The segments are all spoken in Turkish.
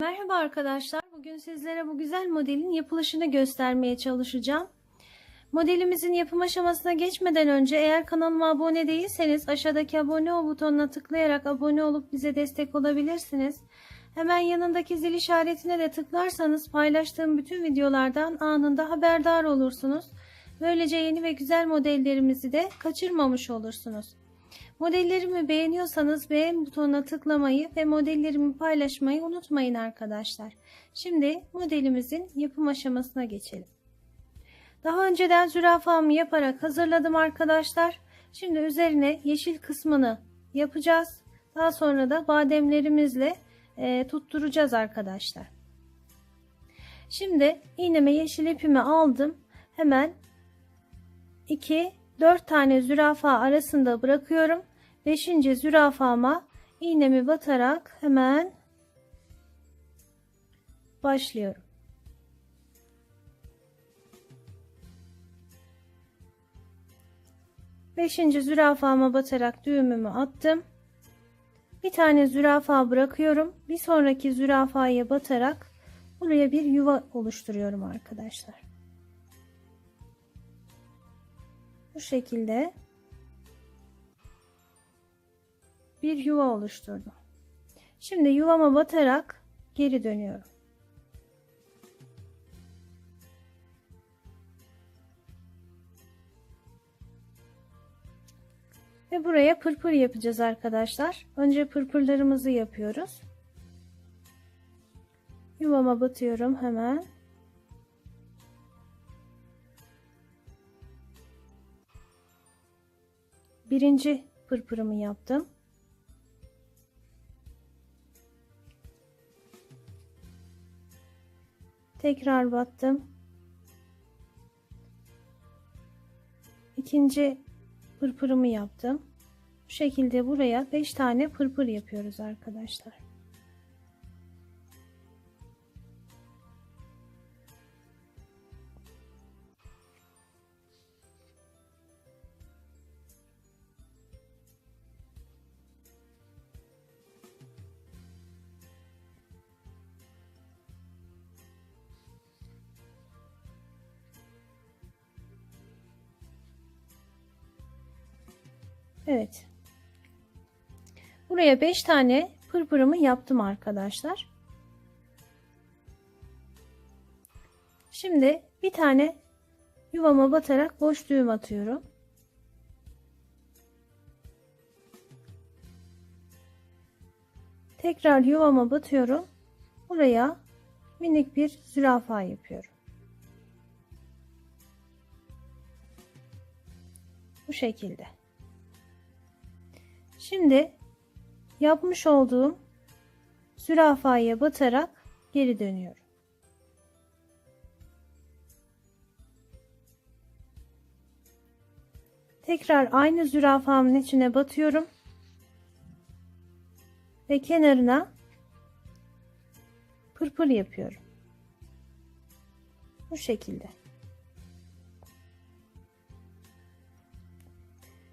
Merhaba arkadaşlar. Bugün sizlere bu güzel modelin yapılışını göstermeye çalışacağım. Modelimizin yapım aşamasına geçmeden önce eğer kanalıma abone değilseniz aşağıdaki abone ol butonuna tıklayarak abone olup bize destek olabilirsiniz. Hemen yanındaki zil işaretine de tıklarsanız paylaştığım bütün videolardan anında haberdar olursunuz. Böylece yeni ve güzel modellerimizi de kaçırmamış olursunuz. Modellerimi beğeniyorsanız beğen butonuna tıklamayı ve modellerimi paylaşmayı unutmayın arkadaşlar. Şimdi modelimizin yapım aşamasına geçelim. Daha önceden zürafamı yaparak hazırladım arkadaşlar. Şimdi üzerine yeşil kısmını yapacağız. Daha sonra da bademlerimizle e, tutturacağız arkadaşlar. Şimdi iğneme yeşil ipimi aldım. Hemen 2 4 tane zürafa arasında bırakıyorum. 5. zürafama iğnemi batarak hemen başlıyorum. Beşinci zürafama batarak düğümümü attım. Bir tane zürafa bırakıyorum. Bir sonraki zürafaya batarak buraya bir yuva oluşturuyorum arkadaşlar. Bu şekilde bir yuva oluşturdum. Şimdi yuvama batarak geri dönüyorum. Ve buraya pırpır yapacağız arkadaşlar. Önce pırpırlarımızı yapıyoruz. Yuvama batıyorum hemen. Birinci pırpırımı yaptım. Tekrar battım. İkinci pırpırımı yaptım. Bu şekilde buraya 5 tane pırpır yapıyoruz arkadaşlar. Evet. Buraya 5 tane pırpırımı yaptım arkadaşlar. Şimdi bir tane yuvama batarak boş düğüm atıyorum. Tekrar yuvama batıyorum. Buraya minik bir zürafa yapıyorum. Bu şekilde. Şimdi yapmış olduğum zürafaya batarak geri dönüyorum. Tekrar aynı zürafamın içine batıyorum. Ve kenarına pırpır yapıyorum. Bu şekilde.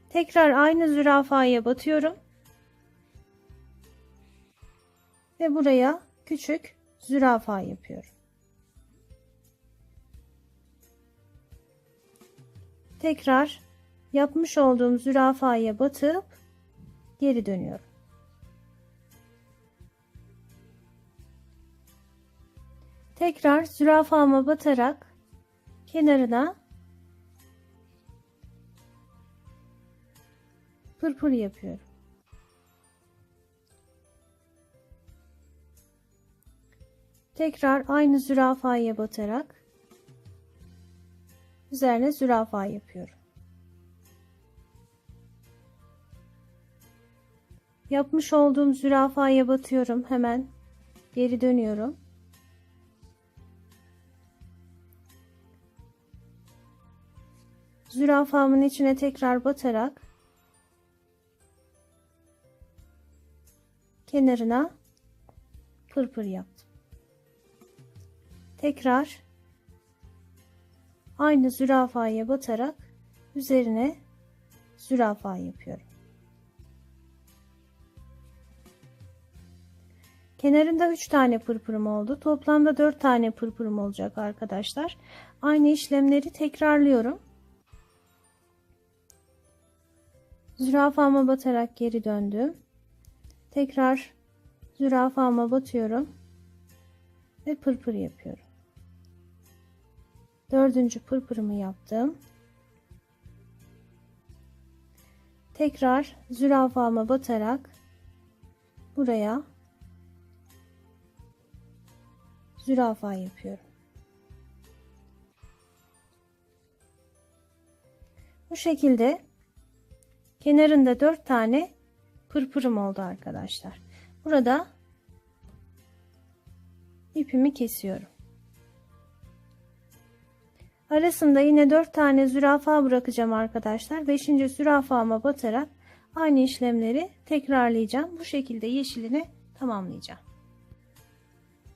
Tekrar aynı zürafaya batıyorum. Ve buraya küçük zürafa yapıyorum. Tekrar yapmış olduğum zürafaya batıp geri dönüyorum. Tekrar zürafama batarak kenarına pırpır yapıyorum. Tekrar aynı zürafaya batarak üzerine zürafa yapıyorum. Yapmış olduğum zürafaya batıyorum. Hemen geri dönüyorum. Zürafamın içine tekrar batarak kenarına pırpır yaptım. Tekrar aynı zürafaya batarak üzerine zürafa yapıyorum. Kenarında 3 tane pırpırım oldu. Toplamda 4 tane pırpırım olacak arkadaşlar. Aynı işlemleri tekrarlıyorum. Zürafama batarak geri döndüm. Tekrar zürafama batıyorum. Ve pırpır yapıyorum. Dördüncü pırpırımı yaptım. Tekrar zürafama batarak buraya zürafa yapıyorum. Bu şekilde kenarında dört tane pırpırım oldu arkadaşlar. Burada ipimi kesiyorum. Arasında yine 4 tane zürafa bırakacağım arkadaşlar. 5. zürafama batarak aynı işlemleri tekrarlayacağım. Bu şekilde yeşilini tamamlayacağım.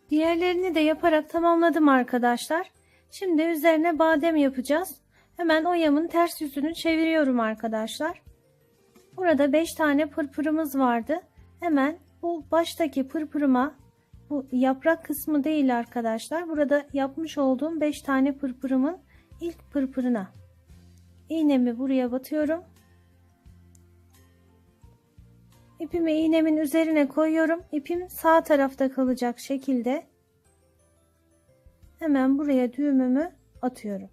Diğerlerini de yaparak tamamladım arkadaşlar. Şimdi üzerine badem yapacağız. Hemen oyamın ters yüzünü çeviriyorum arkadaşlar. Burada 5 tane pırpırımız vardı. Hemen bu baştaki pırpırıma bu yaprak kısmı değil arkadaşlar. Burada yapmış olduğum 5 tane pırpırımın ilk pırpırına iğnemi buraya batıyorum. İpimi iğnemin üzerine koyuyorum. İpim sağ tarafta kalacak şekilde hemen buraya düğümümü atıyorum.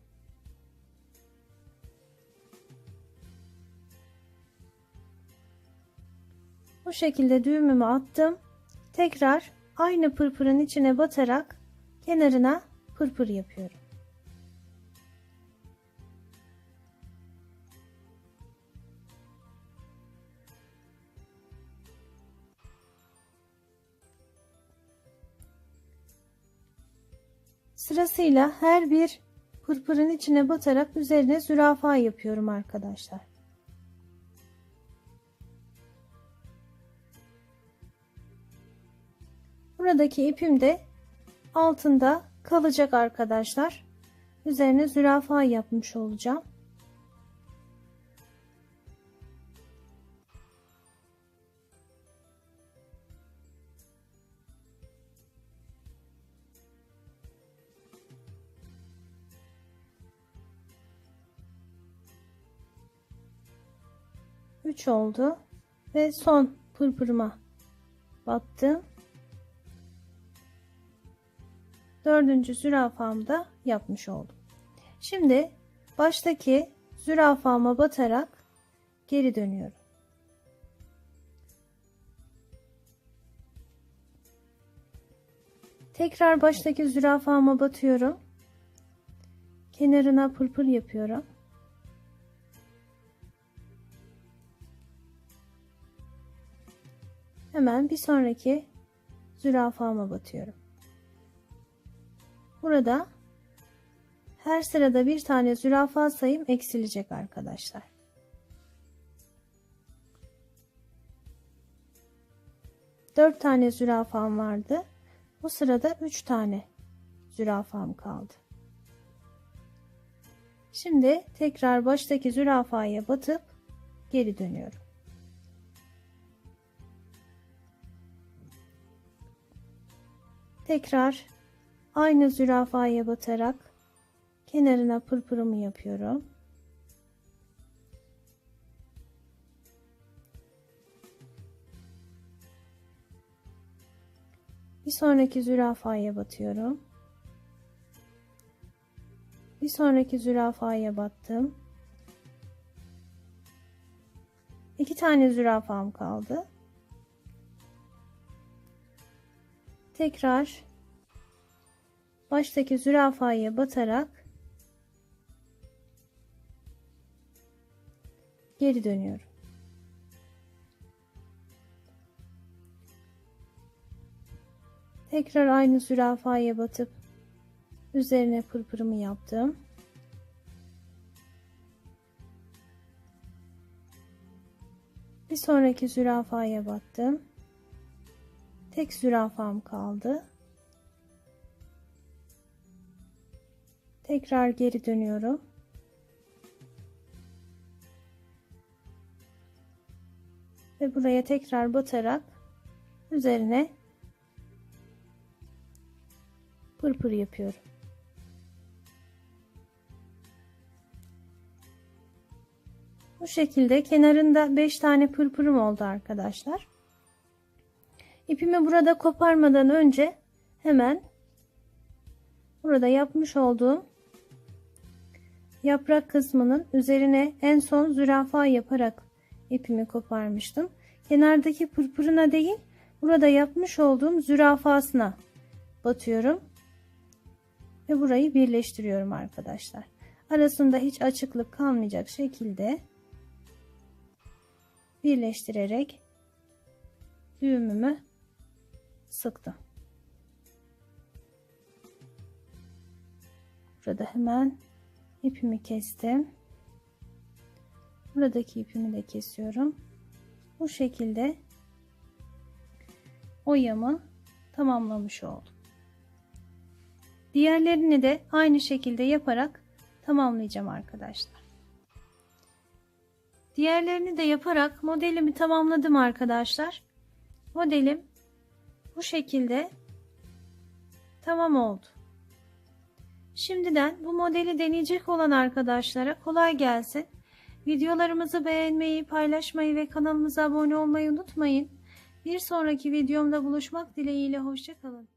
Bu şekilde düğümümü attım. Tekrar aynı pırpırın içine batarak kenarına pırpır yapıyorum. Sırasıyla her bir pırpırın içine batarak üzerine zürafa yapıyorum arkadaşlar. Buradaki ipim de altında kalacak arkadaşlar. Üzerine zürafa yapmış olacağım. Üç oldu ve son pırpırıma battım. Dördüncü zürafamda yapmış oldum. Şimdi baştaki zürafama batarak geri dönüyorum. Tekrar baştaki zürafama batıyorum. Kenarına pırpır yapıyorum. Hemen bir sonraki zürafama batıyorum. Burada her sırada bir tane zürafa sayım eksilecek arkadaşlar. Dört tane zürafam vardı. Bu sırada üç tane zürafam kaldı. Şimdi tekrar baştaki zürafaya batıp geri dönüyorum. Tekrar Aynı zürafaya batarak kenarına pırpırımı yapıyorum. Bir sonraki zürafaya batıyorum. Bir sonraki zürafaya battım. İki tane zürafam kaldı. Tekrar baştaki zürafaya batarak geri dönüyorum. Tekrar aynı zürafaya batıp üzerine pırpırımı yaptım. Bir sonraki zürafaya battım. Tek zürafam kaldı. Tekrar geri dönüyorum. Ve buraya tekrar batarak üzerine pırpır yapıyorum. Bu şekilde kenarında 5 tane pırpırım oldu arkadaşlar. İpimi burada koparmadan önce hemen burada yapmış olduğum yaprak kısmının üzerine en son zürafa yaparak ipimi koparmıştım. Kenardaki pırpırına değil burada yapmış olduğum zürafasına batıyorum ve burayı birleştiriyorum arkadaşlar. Arasında hiç açıklık kalmayacak şekilde birleştirerek düğümümü sıktım. Burada hemen ipimi kestim. Buradaki ipimi de kesiyorum. Bu şekilde oyamı tamamlamış oldum. Diğerlerini de aynı şekilde yaparak tamamlayacağım arkadaşlar. Diğerlerini de yaparak modelimi tamamladım arkadaşlar. Modelim bu şekilde tamam oldu. Şimdiden bu modeli deneyecek olan arkadaşlara kolay gelsin. Videolarımızı beğenmeyi, paylaşmayı ve kanalımıza abone olmayı unutmayın. Bir sonraki videomda buluşmak dileğiyle hoşçakalın.